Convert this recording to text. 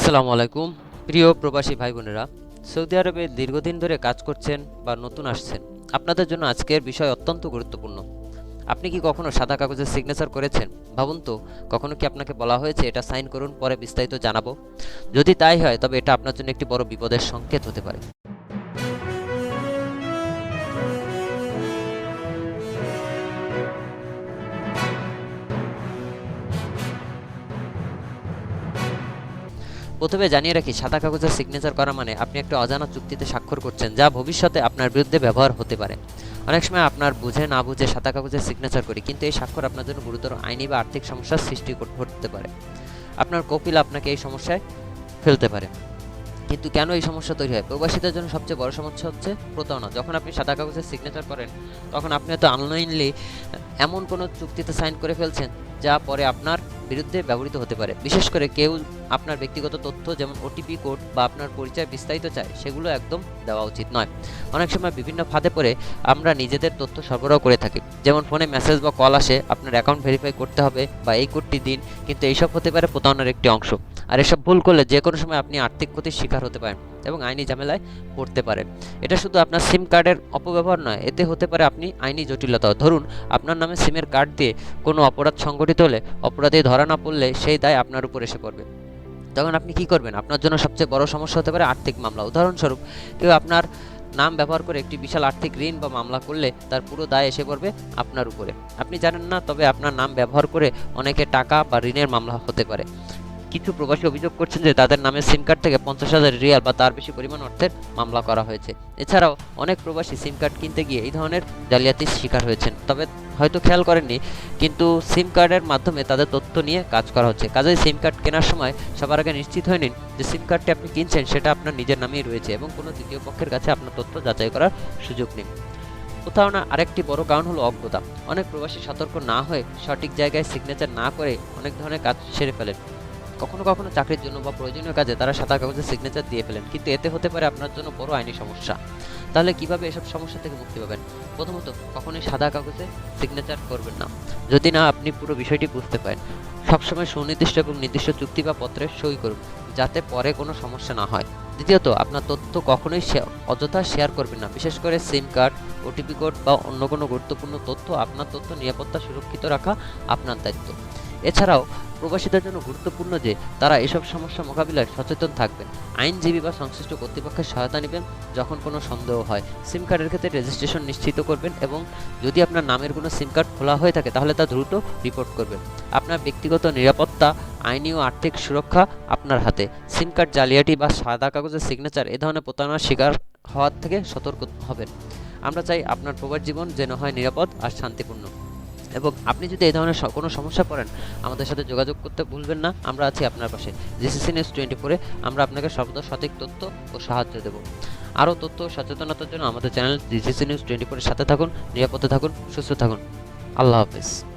আসসালামু আলাইকুম। প্রিয় প্রবাসী ভাই বোনেরা সৌদি আরবে দীর্ঘদিন ধরে কাজ করছেন বা নতুন আসছেন। আপনাদের জন্য আজকের বিষয় অত্যন্ত গুরুত্বপূর্ণ। আপনি কি কখনো সাদা কাগজে সিগনেচার করেছেন? ভাবুন তো, কখনো কি আপনাকে বলা হয়েছে এটা সাইন করুন, পরে বিস্তারিত জানাব? যদি তাই হয়, তবে এটা আপনার জন্য একটি বড় বিপদের সংকেত হতে পারে। প্রথমে জানিয়ে রাখি, সাদা কাগজে সিগনেচার করা মানে আপনি একটা অজানা চুক্তিতে স্বাক্ষর করছেন যা ভবিষ্যতে আপনার বিরুদ্ধে ব্যবহার হতে পারে। অনেক সময় আপনার বুঝে না বুঝে সাদা কাগজে সিগনেচার করি, কিন্তু এই স্বাক্ষর আপনার জন্য গুরুতর আইনি বা আর্থিক সমস্যার সৃষ্টি কর- করতে পারে। আপনার কপিল আপনাকে এই সমস্যায় ফেলতে পারে। কিন্তু কেন এই সমস্যা তৈরি হয়? প্রবাসীদের জন্য সবচেয়ে বড় সমস্যা হচ্ছে প্রতারণা। যখন আপনি সাদা কাগজে সিগনেচার করেন, তখন আপনি হয়তো আনলাইনলি এমন কোনো চুক্তিতে সাইন করে ফেলছেন যা পরে আপনার বিরুদ্ধে ব্যবহৃত হতে পারে। বিশেষ করে কেউ আপনার ব্যক্তিগত তথ্য, যেমন ওটিপি কোড বা আপনার পরিচয় বিস্তারিত চায়, সেগুলো একদম দেওয়া উচিত নয়। অনেক সময় বিভিন্ন ফাঁদে পড়ে আমরা নিজেদের তথ্য সরবরাহ করে থাকি। যেমন ফোনে মেসেজ বা কল আসে, আপনার অ্যাকাউন্ট ভেরিফাই করতে হবে বা এই কোডটি দিন, কিন্তু এইসব হতে পারে প্রতারণার একটি অংশ। আর এসব ভুল করলে যে কোনো সময় আপনি আর্থিক ক্ষতির শিকার হতে পারেন এবং আইনি ঝামেলায় পড়তে পারেন। এটা শুধু আপনার সিম কার্ডের অপব্যবহার নয়, এতে হতে পারে আপনি আইনি জটিলতা ধরুন, আপনার নামে সিমের কার্ড দিয়ে কোনো অপরাধ সংগঠিত হলে, অপরাধী ধরা না পড়লে সেই দায় আপনার উপর এসে পড়বে। তখন আপনি কি করবেন? আপনার জন্য সবচেয়ে বড় সমস্যা হতে পারে আর্থিক মামলা। উদাহরণস্বরূপ, কেউ আপনার নাম ব্যবহার করে একটি বিশাল আর্থিক ঋণ বা মামলা করলে তার পুরো দায় এসে পড়বে আপনার উপরে। আপনি জানেন না, তবে আপনার নাম ব্যবহার করে অনেকে টাকা বা ঋণের মামলা হতে পারে। কিছু প্রবাসী অভিযোগ করছেন যে তাদের নামে সিম কার্ড থেকে পঞ্চাশ হাজার রিয়াল বা তার বেশি পরিমাণ অর্থের মামলা করা হয়েছে। এছাড়াও অনেক প্রবাসী সিম কার্ড কিনতে গিয়ে এই ধরনের জালিয়াতির শিকার হয়েছেন। তবে হয়তো খেয়াল করেননি, কিন্তু সিম কার্ডের মাধ্যমে তাদের তথ্য নিয়ে কাজ করা হচ্ছে। কাজেই সিম কার্ড কেনার সময় সবার আগে নিশ্চিত হয়ে নিন যে সিম কার্ডটি আপনি কিনছেন, সেটা আপনার নিজের নামেই রয়েছে এবং কোনো তৃতীয় পক্ষের কাছে আপনার তথ্য যাচাই করার সুযোগ নেই। প্রতারণা আরেকটি বড় কারণ হলো অজ্ঞতা। অনেক প্রবাসী সতর্ক না হয়ে সঠিক জায়গায় সিগনেচার না করে অনেক ধরনের কাজ সেরে ফেলেন। কখনো কখনো চাকরির জন্য বা প্রয়োজনীয় কাজে তারা সাদা কাগজে সিগনেচার দিয়ে ফেলেন, কিন্তু এতে হতে পারে আপনার জন্য বড় আইনি সমস্যা। তাহলে কীভাবে এসব সমস্যা থেকে মুক্তি পাবেন? প্রথমত, কখনোই সাদা কাগজে সিগনেচার করবেন না। যদি না, আপনি পুরো বিষয়টি বুঝতে পারেন। সবসময় সুনির্দিষ্ট এবং নির্দিষ্ট চুক্তি বা পত্রে সই করুন, যাতে পরে কোনো সমস্যা না হয়। দ্বিতীয়ত, আপনার তথ্য কখনোই অযথা শেয়ার করবেন না। বিশেষ করে সিম কার্ড ওটিপি কোড বা অন্য কোনো গুরুত্বপূর্ণ তথ্য, আপনার তথ্য নিরাপত্তা সুরক্ষিত রাখা আপনার দায়িত্ব। এছাড়াও প্রবাসীদের জন্য গুরুত্বপূর্ণ যে তারা এসব সমস্যা মোকাবিলায় সচেতন থাকবেন। আইনজীবী বা সংশ্লিষ্ট কর্তৃপক্ষের সহায়তা নেবেন যখন কোনো সন্দেহ হয়। সিম কার্ডের ক্ষেত্রে রেজিস্ট্রেশন নিশ্চিত করবেন এবং যদি আপনার নামের কোনো সিম কার্ড খোলা হয়ে থাকে তাহলে তা দ্রুত রিপোর্ট করবেন। আপনার ব্যক্তিগত নিরাপত্তা আইনি ও আর্থিক সুরক্ষা আপনার হাতে। সিম কার্ড জালিয়াতি বা সাদা কাগজের সিগনেচার এ ধরনের প্রতারণার শিকার হওয়ার থেকে সতর্ক হবেন। আমরা চাই আপনার প্রবাস জীবন যেন হয় নিরাপদ আর শান্তিপূর্ণ। এবং আপনি যদি এই ধরনের কোনো সমস্যা পড়েন, আমাদের সাথে যোগাযোগ করতে ভুলবেন না। আমরা আছি আপনার পাশে। জিসিসি নিউজ টোয়েন্টি ফোরে আমরা আপনাকে সর্বদা সঠিক তথ্য ও সাহায্য দেব। আরও তথ্য সচেতনতার জন্য আমাদের চ্যানেল জিসিসি নিউজ টোয়েন্টি ফোরের সাথে থাকুন, নিরাপদে থাকুন, সুস্থ থাকুন। আল্লাহ হাফেজ।